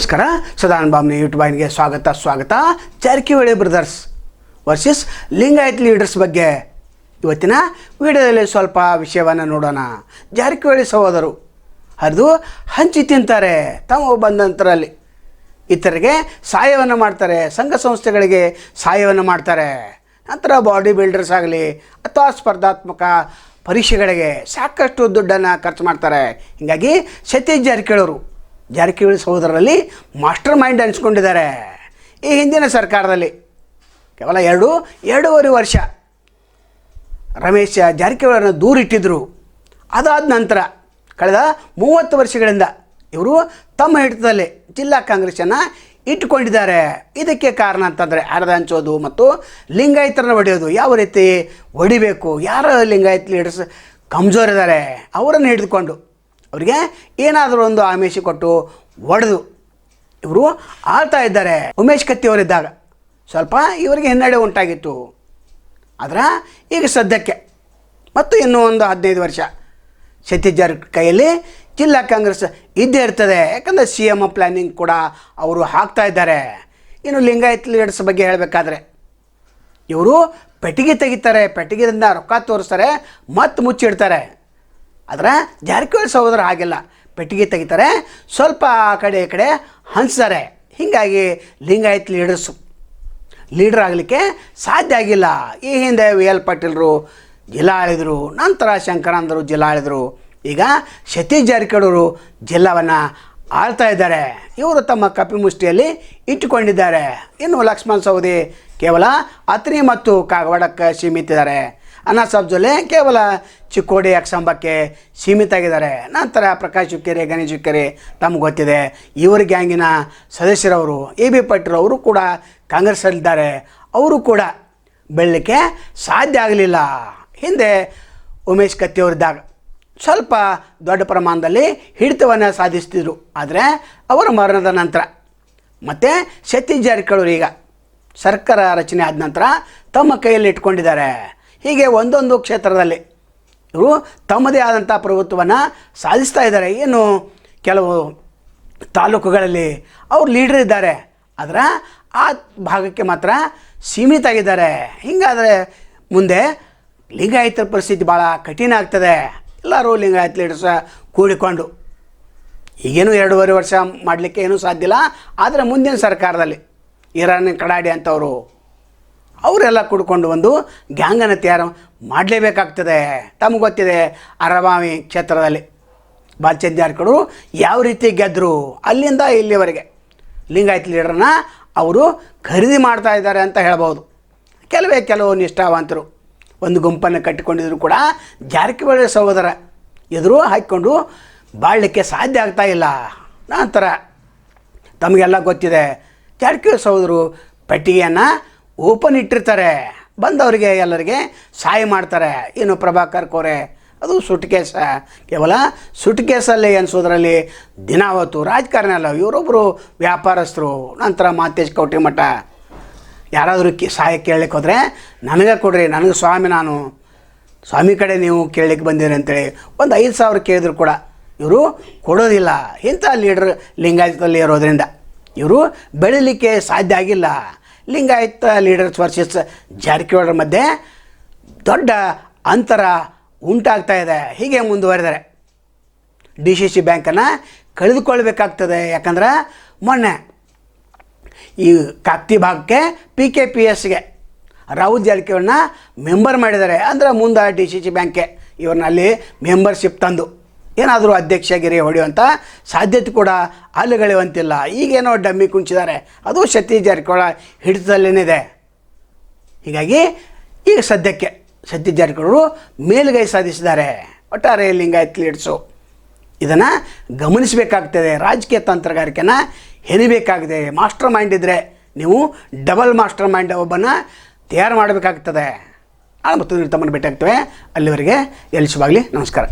ನಮಸ್ಕಾರ. ಸದಾನಂದ ಯೂಟ್ಯೂಬ್ ಬಾಯ್ಗೆ ಸ್ವಾಗತ ಸ್ವಾಗತ. Jarkiholi brothers versus Lingayat leaders ಬಗ್ಗೆ. ಇವತ್ತಿನ ವಿಡಿಯೋದಲ್ಲಿ ಸ್ವಲ್ಪ ವಿಷಯವನ್ನು ನೋಡೋಣ. ಜಾರಕಿಹೊಳಿ ಸಹೋದರು ಹರಿದು ಹಂಚಿ ತಿಂತಾರೆ. ತಮ್ಮ ಬಂದಂತರಲ್ಲಿ ಇತರಿಗೆ ಸಹಾಯವನ್ನು ಮಾಡ್ತಾರೆ. ಸಂಘ ಸಂಸ್ಥೆಗಳಿಗೆ ಸಹಾಯವನ್ನು ಮಾಡ್ತಾರೆ. ನಂತರ ಬಾಡಿ ಬಿಲ್ಡರ್ಸ್ ಆಗಲಿ ಅಥವಾ ಸ್ಪರ್ಧಾತ್ಮಕ ಪರೀಕ್ಷೆಗಳಿಗೆ ಸಾಕಷ್ಟು ದುಡ್ಡನ್ನು ಖರ್ಚು ಮಾಡ್ತಾರೆ. ಹೀಗಾಗಿ ಸತೀಶ್ ಜಾರಕಿಹೊಳಿ ಜಾರಕಿಹೊಳಿ ಸಹೋದರರಲ್ಲಿ ಮಾಸ್ಟರ್ ಮೈಂಡ್ ಅನಿಸ್ಕೊಂಡಿದ್ದಾರೆ. ಈ ಹಿಂದಿನ ಸರ್ಕಾರದಲ್ಲಿ ಕೇವಲ ಎರಡು, ಎರಡೂವರೆ ವರ್ಷ ರಮೇಶ ಜಾರಕಿಹೊಳಿಯನ್ನು ದೂರಿಟ್ಟಿದ್ದರು ಅದಾದ ನಂತರ ಕಳೆದ ಮೂವತ್ತು ವರ್ಷಗಳಿಂದ ಇವರು ತಮ್ಮ ಹಿಡಿತದಲ್ಲಿ ಜಿಲ್ಲಾ ಕಾಂಗ್ರೆಸ್ಸನ್ನು ಇಟ್ಟುಕೊಂಡಿದ್ದಾರೆ. ಇದಕ್ಕೆ ಕಾರಣ ಅಂತಂದರೆ ಅರ್ಧ ಹಂಚೋದು ಮತ್ತು ಲಿಂಗಾಯತರನ್ನು ಹೊಡೆಯೋದು ಯಾವ ರೀತಿ ಹೊಡಿಬೇಕು ಯಾರು ಲಿಂಗಾಯತ್ ಲೀಡರ್ಸ್ ಕಮ್ಜೋರ್ ಇದ್ದಾರೆ ಅವರನ್ನು ಹಿಡಿದುಕೊಂಡು ಅವರಿಗೆ ಏನಾದರೂ ಒಂದು ಆಮೇಶ ಕೊಟ್ಟು ಒಡೆದು ಇವರು ಆಳ್ತಾ ಇದ್ದಾರೆ. ಉಮೇಶ್ ಕತ್ತಿಯವರಿದ್ದಾಗ ಸ್ವಲ್ಪ ಇವರಿಗೆ ಹಿನ್ನಡೆ ಉಂಟಾಗಿತ್ತು. ಆದರೆ ಈಗ ಸದ್ಯಕ್ಕೆ ಮತ್ತು ಇನ್ನೂ ಒಂದು ಹದಿನೈದು ವರ್ಷ ಸತೀಶ್ ಕೈಯಲ್ಲಿ ಜಿಲ್ಲಾ ಕಾಂಗ್ರೆಸ್ ಇದ್ದೇ ಇರ್ತದೆ. ಯಾಕಂದರೆ ಸಿ ಎಂ ಪ್ಲ್ಯಾನಿಂಗ್ ಕೂಡ ಅವರು ಹಾಕ್ತಾ ಇದ್ದಾರೆ. ಇನ್ನು ಲಿಂಗಾಯತ್ ಲೀಡರ್ಸ್ ಬಗ್ಗೆ ಹೇಳಬೇಕಾದ್ರೆ ಇವರು ಪೆಟ್ಟಿಗೆ ತೆಗಿತಾರೆ. ಪೆಟ್ಟಿಗೆಯಿಂದ ರೊಕ್ಕ ತೋರಿಸ್ತಾರೆ ಮತ್ತು ಮುಚ್ಚಿಡ್ತಾರೆ. ಆದರೆ ಜಾರಕಿಹೊಳಿ ಸಹೋದರ ಆಗಿಲ್ಲ ಪೆಟ್ಟಿಗೆ ತೆಗಿತಾರೆ, ಸ್ವಲ್ಪ ಆ ಕಡೆ ಈ ಕಡೆ ಹಂಚ್ತಾರೆ. ಹೀಗಾಗಿ ಲಿಂಗಾಯತ್ ಲೀಡರ್ಸು, ಲೀಡರ್ ಆಗಲಿಕ್ಕೆ ಸಾಧ್ಯ ಆಗಿಲ್ಲ. ಈ ಹಿಂದೆ ವಿ ಎಲ್ ಪಾಟೀಲ್ರು ಜಿಲ್ಲಾ ಆಳಿದರು ನಂತರ ಶಂಕರಾನಂದರು ಜಿಲ್ಲಾ ಆಳಿದರು ಈಗ ಸತೀಶ್ ಜಾರಕಿಹೊಳಿಯವರು ಜಿಲ್ಲಾವನ್ನು ಆಳ್ತಾ ಇದ್ದಾರೆ. ಇವರು ತಮ್ಮ ಕಪಿಮುಷ್ಟಿಯಲ್ಲಿ ಇಟ್ಟುಕೊಂಡಿದ್ದಾರೆ. ಇನ್ನು ಲಕ್ಷ್ಮಣ್ ಸವದಿ ಕೇವಲ ಅತ್ರಿ ಮತ್ತು ಕಾಗವಾಡಕ್ಕೆ ಸೀಮಿತ ಇದ್ದಾರೆ ಅನಾ ಜೊಲ್ಲೆ ಕೇವಲ ಚಿಕ್ಕೋಡಿ ಅಕ್ಸಂಬಕ್ಕೆ ಸೀಮಿತ ಆಗಿದ್ದಾರೆ ನಂತರ ಪ್ರಕಾಶ್ ಹುಕ್ಕೇರಿ ಗಣೇಶ್ ಹುಕ್ಕೇರಿ ತಮ್ಗೆ ಗೊತ್ತಿದೆ, ಇವರ ಗ್ಯಾಂಗಿನ ಸದಸ್ಯರವರು, ಎ ಬಿ ಅವರು ಕೂಡ ಕಾಂಗ್ರೆಸ್ಸಲ್ಲಿದ್ದಾರೆ ಅವರು ಕೂಡ ಬೆಳಲಿಕ್ಕೆ ಸಾಧ್ಯ ಆಗಲಿಲ್ಲ. ಹಿಂದೆ ಉಮೇಶ್ ಕತ್ತಿಯವರಿದ್ದಾಗ ಸ್ವಲ್ಪ ದೊಡ್ಡ ಪ್ರಮಾಣದಲ್ಲಿ ಹಿಡಿತವನ್ನು ಸಾಧಿಸ್ತಿದ್ರು. ಆದರೆ ಅವರ ಮರಣದ ನಂತರ ಮತ್ತು ಸತೀಶ್ ಜಾರಕಿಹೊಳಿ ಈಗ. ಸರ್ಕಾರ ರಚನೆ ಆದ ನಂತರ ತಮ್ಮ ಕೈಯಲ್ಲಿ ಇಟ್ಕೊಂಡಿದ್ದಾರೆ. ಹೀಗೆ ಒಂದೊಂದು ಕ್ಷೇತ್ರದಲ್ಲಿ ಇವರು ತಮ್ಮದೇ ಆದಂಥ ಪ್ರಭುತ್ವವನ್ನು ಸಾಧಿಸ್ತಾ ಇದ್ದಾರೆ. ಏನು ಕೆಲವು ತಾಲೂಕುಗಳಲ್ಲಿ ಅವ್ರು ಲೀಡರ್ ಇದ್ದಾರೆ. ಆದರೆ ಆ ಭಾಗಕ್ಕೆ ಮಾತ್ರ ಸೀಮಿತ ಆಗಿದ್ದಾರೆ ಹಿಂಗಾದರೆ ಮುಂದೆ ಲಿಂಗಾಯತರ ಪರಿಸ್ಥಿತಿ ಭಾಳ ಕಠಿಣ ಆಗ್ತದೆ. ಎಲ್ಲರೂ ಲಿಂಗಾಯತ ಲೀಡರ್ಸ ಕೂಡಿಕೊಂಡು ಈಗೇನು ಎರಡೂವರೆ ವರ್ಷ ಮಾಡಲಿಕ್ಕೆ ಏನೂ ಸಾಧ್ಯ ಇಲ್ಲ. ಆದರೆ ಮುಂದಿನ ಸರ್ಕಾರದಲ್ಲಿ ಇರಾನ್ ಕಡಾಡಿ ಅಂತವರು ಅವರೆಲ್ಲ ಕುಡ್ಕೊಂಡು ಒಂದು ಗ್ಯಾಂಗನ್ನು ತಯಾರು ಮಾಡಲೇಬೇಕಾಗ್ತದೆ. ತಮಗೆ ಗೊತ್ತಿದೆ ಅರಬಾವಿ ಕ್ಷೇತ್ರದಲ್ಲಿ ಬಾಲಚಂದ್ ಜಾರಕಿಹೊಳಿ ಯಾವ ರೀತಿ ಗೆದ್ದರು ಅಲ್ಲಿಂದ ಇಲ್ಲಿವರೆಗೆ. ಲಿಂಗಾಯತ್ ಲೀಡರ್ನ ಅವರು ಖರೀದಿ ಮಾಡ್ತಾ ಇದ್ದಾರೆ ಅಂತ ಹೇಳ್ಬೋದು. ಕೆಲವೇ ಕೆಲವು ನಿಷ್ಠಾವಂತರು. ಒಂದು ಗುಂಪನ್ನು ಕಟ್ಟಿಕೊಂಡಿದ್ರು ಕೂಡ ಜಾರಕಿಹೊಳಿ ಸಹೋದರ ಎದುರು ಹಾಕಿಕೊಂಡು ಬಾಳಲಿಕ್ಕೆ ಸಾಧ್ಯ ಆಗ್ತಾ ಇಲ್ಲ. ನಂತರ ತಮಗೆಲ್ಲ ಗೊತ್ತಿದೆ, ಜಾರಕಿಹೊಳಿ ಸಹೋದರು ಪೆಟ್ಟಿಗೆಯನ್ನು ಓಪನ್ ಇಟ್ಟಿರ್ತಾರೆ. ಬಂದವರಿಗೆ ಎಲ್ಲರಿಗೆ ಸಹಾಯ ಮಾಡ್ತಾರೆ. ಏನು ಪ್ರಭಾಕರ್ ಕೋರೆ, ಅದು ಸುಟ್ಕೇಸ. ಕೇವಲ ಸುಟ್ಕೇಸಲ್ಲಿ ಅನಿಸೋದ್ರಲ್ಲಿ ದಿನ ರಾಜಕಾರಣ ಅಲ್ಲ ಇವರೊಬ್ಬರು ವ್ಯಾಪಾರಸ್ಥರು. ನಂತರ ಮಾತೇಶ್ ಕೌಟಿಮಠ ಯಾರಾದರೂ ಕಿ, ಸಹಾಯ ಕೇಳಲಿಕ್ಕೆ ಹೋದರೆ ನನಗೆ ಕೊಡ್ರಿ, ನನಗೆ ಸ್ವಾಮಿ ನಾನು. ಸ್ವಾಮಿ ಕಡೆ ನೀವು ಕೇಳಲಿಕ್ಕೆ ಬಂದಿರಿ ಅಂತೇಳಿ ಒಂದು ಐದು ಸಾವಿರ ಕೇಳಿದ್ರು ಕೂಡ ಇವರು ಕೊಡೋದಿಲ್ಲ. ಇಂಥ ಲೀಡ್ರ್ ಲಿಂಗಾಯತದಲ್ಲಿ ಇರೋದರಿಂದ ಇವರು ಬೆಳೀಲಿಕ್ಕೆ ಸಾಧ್ಯ ಆಗಿಲ್ಲ. ಲಿಂಗಾಯತ ಲೀಡರ್ಸ್ ವರ್ಸಸ್ ಜಾರಕಿಹೊಳಿ ಮಧ್ಯೆ ದೊಡ್ಡ ಅಂತರ ಉಂಟಾಗ್ತಾ ಇದೆ. ಹೀಗೆ ಮುಂದುವರೆದರೆ ಡಿ ಸಿ ಸಿ ಬ್ಯಾಂಕನ್ನು ಕಳೆದುಕೊಳ್ಬೇಕಾಗ್ತದೆ. ಯಾಕಂದ್ರೆ ಮೊನ್ನೆ ಈ ಕಾಕ್ತಿ ಭಾಗಕ್ಕೆ ಪಿ ಕೆ ಪಿ ಎಸ್ಗೆ ರಾಹುಲ್ ಜಾರಕಿಹೊಳಿನ ಮೆಂಬರ್ ಮಾಡಿದ್ದಾರೆ. ಅಂದರೆ ಮುಂದೆ ಡಿ ಸಿ ಸಿ ಬ್ಯಾಂಕ್ಗೆ ಇವ್ರನ್ನ ಅಲ್ಲಿ ಮೆಂಬರ್ಶಿಪ್ ತಂದು ಏನಾದರೂ ಅಧ್ಯಕ್ಷಗಿರಿ ಹೊಡೆಯುವಂಥ ಸಾಧ್ಯತೆ ಕೂಡ ಅಲ್ಲುಗಳಿವಂತಿಲ್ಲ ಈಗೇನೋ ಡಮ್ಮಿ ಕುಂಚಿದ್ದಾರೆ. ಅದು ಸತೀಶ್ ಜಾರಕಿಹೊಳ ಹಿಡಿತದಲ್ಲೇನಿದೆ. ಹೀಗಾಗಿ ಈಗ ಸದ್ಯಕ್ಕೆ ಸತೀಶ್ ಜಾರಕಿಹೊಳರು ಮೇಲುಗೈ ಸಾಧಿಸಿದ್ದಾರೆ. ಒಟ್ಟಾರೆ ಲಿಂಗಾಯತ್ ಲೀಡ್ಸು ಇದನ್ನು ಗಮನಿಸಬೇಕಾಗ್ತದೆ. ರಾಜಕೀಯ ತಂತ್ರಗಾರಿಕೆನ ಹೆಣಿಬೇಕಾಗಿದೆ. ಮಾಸ್ಟರ್ ಮೈಂಡ್ ಇದ್ದರೆ ನೀವು ಡಬಲ್ ಮಾಸ್ಟರ್ ಮೈಂಡ್ ಒಬ್ಬನ ತಯಾರು ಮಾಡಬೇಕಾಗ್ತದೆ. ಆ ಮತ್ತು ತಮ್ಮನ್ನು ಭೇಟಿ ಆಗ್ತೇವೆ ಅಲ್ಲಿವರೆಗೆ ಎಲ್ಲಿ ಶುಭಾಗಲಿ ನಮಸ್ಕಾರ.